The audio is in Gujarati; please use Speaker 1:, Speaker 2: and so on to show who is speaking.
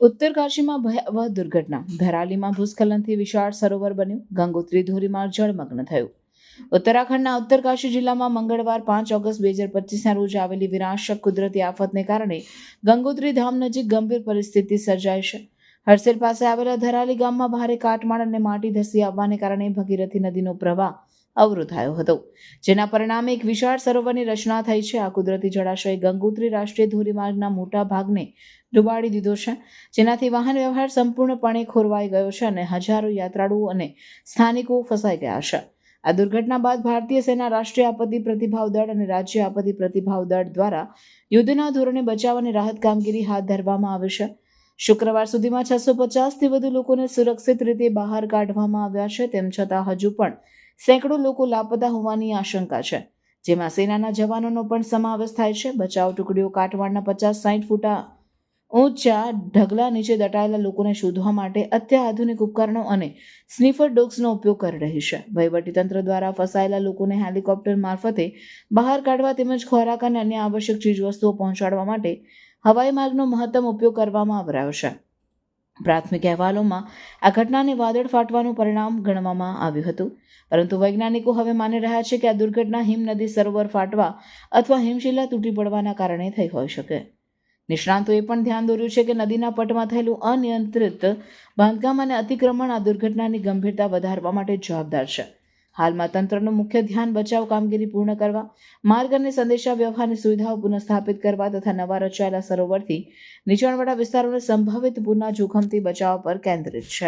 Speaker 1: ઉત્તરકાશીમાં ભયાવહ દુર્ઘટના. ધરાલીમાં ભૂસ્ખલનથી વિશાળ સરોવર બન્યું. ગંગોત્રી ધોરીમાર્ગ જળમગ્ન થયું. ઉત્તરાખંડના ઉત્તરકાશી જિલ્લામાં મંગળવાર પાંચ ઓગસ્ટ બે હજાર પચીસના રોજ આવેલી વિનાશક કુદરતી આફતને કારણે ગંગોત્રી ધામ નજીક ગંભીર પરિસ્થિતિ સર્જાઈ છે. હરસેલ પાસે આવેલા ધરાલી ગામમાં ભારે કાટમાળ અને માટી ધસી આવવાને કારણે ભગીરથી નદીનો પ્રવાહ અવરોધાયો હતો, જેના પરિણામે એક વિશાળ સરોવરની રચના થઈ છે. આ કુદરતી જળાશય ગંગોત્રી રાષ્ટ્રીય ધોરીમાર્ગના મોટા ભાગને ડુબાડી દીધો છે, જેનાથી વાહન વ્યવહાર સંપૂર્ણપણે ખોરવાઈ ગયો છે અને હજારો યાત્રાળુઓ અને સ્થાનિકો ફસાઈ ગયા છે. આ દુર્ઘટના બાદ ભારતીય સેના રાષ્ટ્રીય આપત્તિ પ્રતિભાવ દળ અને રાજ્ય આપત્તિ પ્રતિભાવ દળ દ્વારા યુદ્ધના ધોરણે બચાવ અને રાહત કામગીરી હાથ ધરવામાં આવી છે. શુક્રવાર સુધીમાં છસો પચાસથી વધુ લોકોને સુરક્ષિત રીતે બહાર કાઢવામાં આવ્યા છે, તેમ છતાં હજુ પણ સેંકડો લોકો લાપતા હોવાની આશંકા છે. જેમાં સેનાના જવાનોનો પણ સમાવેશ થાય છે. બચાવ ટુકડીઓ કાટવાડના પચાસ સાઠ ફૂટા ઊંચા ઢગલા નીચે દટાયેલા લોકોને શોધવા માટે અત્યાધુનિક ઉપકરણો અને સ્નીફર ડોગ્સનો ઉપયોગ કરી રહી છે. વહીવટીતંત્ર દ્વારા ફસાયેલા લોકોને હેલિકોપ્ટર મારફતે બહાર કાઢવા તેમજ ખોરાક અને અન્ય આવશ્યક ચીજવસ્તુઓ પહોંચાડવા માટે હવાઈ માર્ગનો મહત્તમ ઉપયોગ કરવામાં આવ્યો છે. પ્રાથમિક અહેવાલોમાં આ ઘટનાને વાદળ ફાટવાનું પરિણામ ગણવામાં આવ્યું હતું. પરંતુ વૈજ્ઞાનિકો હવે માની રહ્યા છે કે આ દુર્ઘટના હિમનદી સરોવર ફાટવા અથવા હિમશિલા તૂટી પડવાના કારણે થઈ હોઈ શકે. નિષ્ણાંતોએ પણ ધ્યાન દોર્યું છે કે નદીના પટમાં થયેલું અનિયંત્રિત બાંધકામ અને અતિક્રમણ આ દુર્ઘટનાની ગંભીરતા વધારવા માટે જવાબદાર છે. હાલમાં તંત્રનું મુખ્ય ધ્યાન બચાવ કામગીરી પૂર્ણ કરવા, માર્ગ અને સંદેશા વ્યવહારની સુવિધાઓ પુનઃસ્થાપિત કરવા તથા નવા રચાયેલા સરોવરથી નીચાણવાળા વિસ્તારોને સંભવિત પૂરના જોખમથી બચાવ પર કેન્દ્રિત છે.